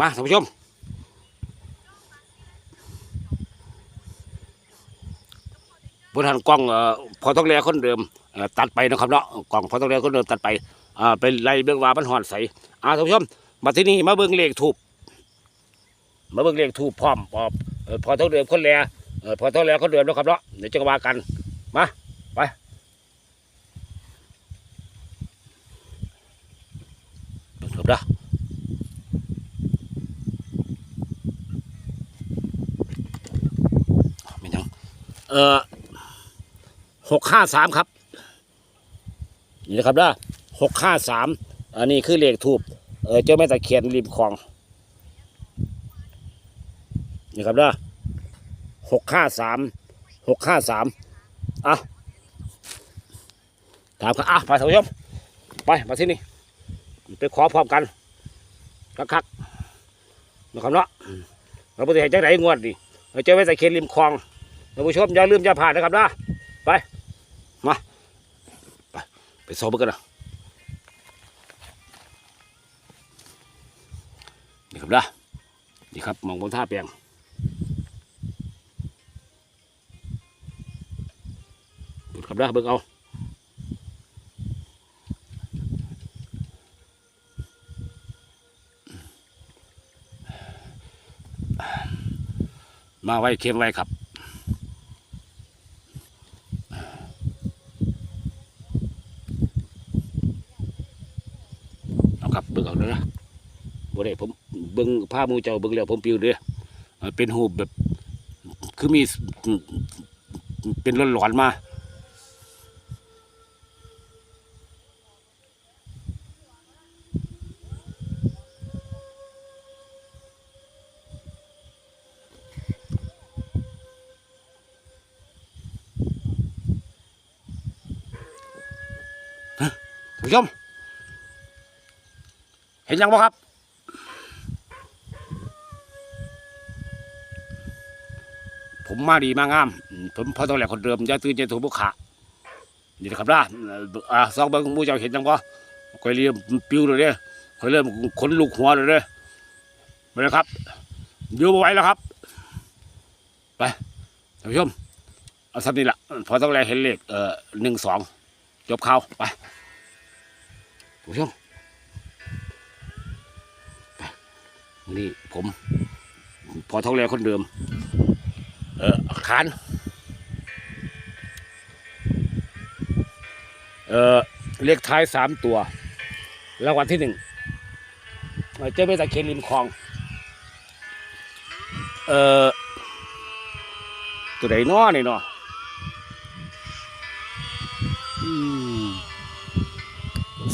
มาท่านผู้ชม บนหันกล้องอพอต้องแลคนเดิมตัดไปนะครับเนาะกล้องพอต้องแลคนเดิมตัดไปเป็นไล่เบื้องว่ามันหอนใสอ่าท่านผู้ชมมาที่นี่มาเบื้องเลขถูกมาเบื้องเลขถูกพร้อมพอเอ่อพอต้องเดิมคนแล่พอต้องแลคนเดิมนะครับเนาะเดี๋ยวจะว่ากันมาไปเบิ่งครับเด้อ ไม่ยัง เอ่อหกห้าสามครับ นี่นะครับนะหกห้าสามอันนี้คือเลขทูบเออเจ้าแม่ตะเคียนริมคลอง นี่ครับนะหกห้าสามหกห้าสามอะตามครับอะไปท่านผู้ชมไปมาที่นี่ไปขอพร้อมกันคักๆนะครับเนาะเราไปเห็นจังไหนงวดดิเราเจอไว้ใส่เคียนริมคลอง ท่านผู้ชมอย่าลืมอย่าผ่านนะครับนะไปมาไปไปสอบกันนะนี่ครับนะนี่ครับมองบนท่าเปียงบุดครับนะเบิ่งเอามาไว้เค็มไว้ครับ เอาครับเบิ่งเอาเด้อนะบ่ได้ผมเบิ่งผ้ามูเจ้าเบิ่งแล้วผมปิวเด้อเป็นหูแบบ คือมีเป็นร้อนๆมาผู้ชม เห็นยังบ่ครับ ผมมาดีมางาม ผมพอต้องแหลกคนเดิมยาตื่นใจถูกบุกขานี่นะครับนะอ่าซองเบิ้งมูเจ้าเห็นยังบ่คอยเรียมปิ้วเลยเด้คอยเริ่มขนลุกหัวเลยเด้ไปเลยครับอยู่บ่ไหวแล้วครับ ไปท่านผู้ชมเอาสักนี้ละพอต้องแหลกเห็นเลขเอ่อหนึ่งสองจบข่าวไปท่านผู้ชม นนี้ผม พอท้องแรคนเดิม เออขานเออเลขท้ายสามตัวรางวัลที่หนึ่งเจ้าแม่ตะเคียนริมคลอง เออตัวไหนน้อนี่เนาะ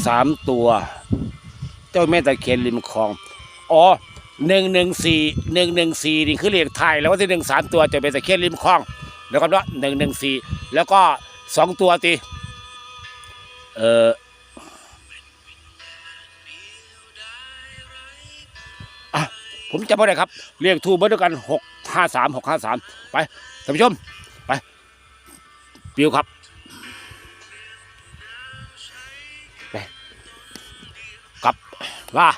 สามตัว เจ้าแม่ตะเคียนริมคลอง อ๋อ หนึ่งหนึ่งสี่หนึ่งหนึ่งสี่นี่คือเลขไทยแล้วว่าที่หนึ่งสามตัวจ้าแม่ตะเคียนริมคลองแล้วก็เนาะหนึ่งหนึ่งสี่แล้วก็สองตัวตีเออผมจำไม่ได้ครับ เรียกทูบเบอร์ด้วยกันหกห้าสามหกห้าสามไปท่านผู้ชม ไปปิวครับไปกลับว่า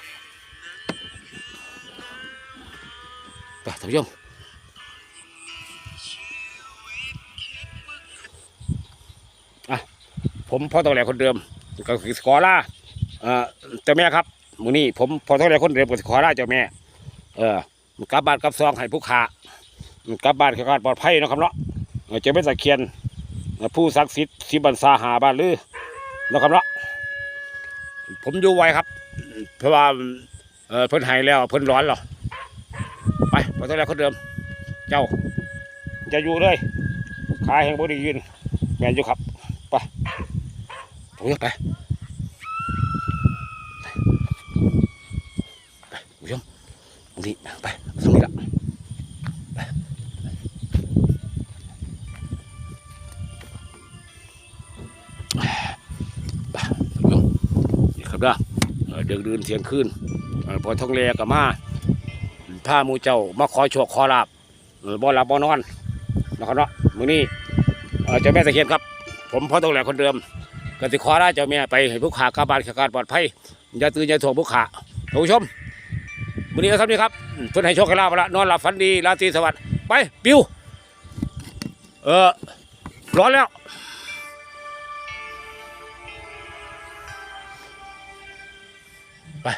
ท่านผู้ชมอะผมพ่อตองแหลคนเดิมก็คือขอล่าเอ่อเจ้าแม่ครับมือนี้ผมพ่อตองแหลคนเดิมก็สิขอล่าเจ้าแม่ เออกลับบ้านกลับซองให้ผู้ขากลับบ้านแค่การปลอดภัยนะครับเนาะเจ้าแม่ตะเคียนผู้ศักดิ์สิทธิ์สิบันซาหาบ้านลือนะครับเนาะผมอยู่ไว้ครับ เพราะว่าเพิ่นหายแล้วเพิ่นร้อนหรอ ไปพอต้งแล้วคนเดิม เจ้า จะอยู่เลยขายแห่งบไดียืนแมนอยู่ครับ ไปโอ้ยไปไปผู้ชมตรงนี้ไปตรงนี้ละไปไปผู้ชมนี่ครับเด้อเดือดดื่นเสียงขึ้นพอท้องแรกับมา ผ้าหมูเจ้ามาขอโชคขอลาบเออบ่หลับบ่นอนนะครับเนาะมื้อนี้เจ้าแม่ตะเคียนครับ ผมพอท้องแรคนเดิมก็สิขอลาเจ้าแม่ไปให้ผู้ขากลับานขาการปลอดภัยอย่าตื่นอย่าถ่วงผู้ขาท่านผู้ชมมื้อนี้ก็ครับนี่ครับเพิ่นให้โชคให้ลาภมาละนอนหลับฝันดีราตรีสวัสดิ์ไปปิวเออร้อนแล้วไป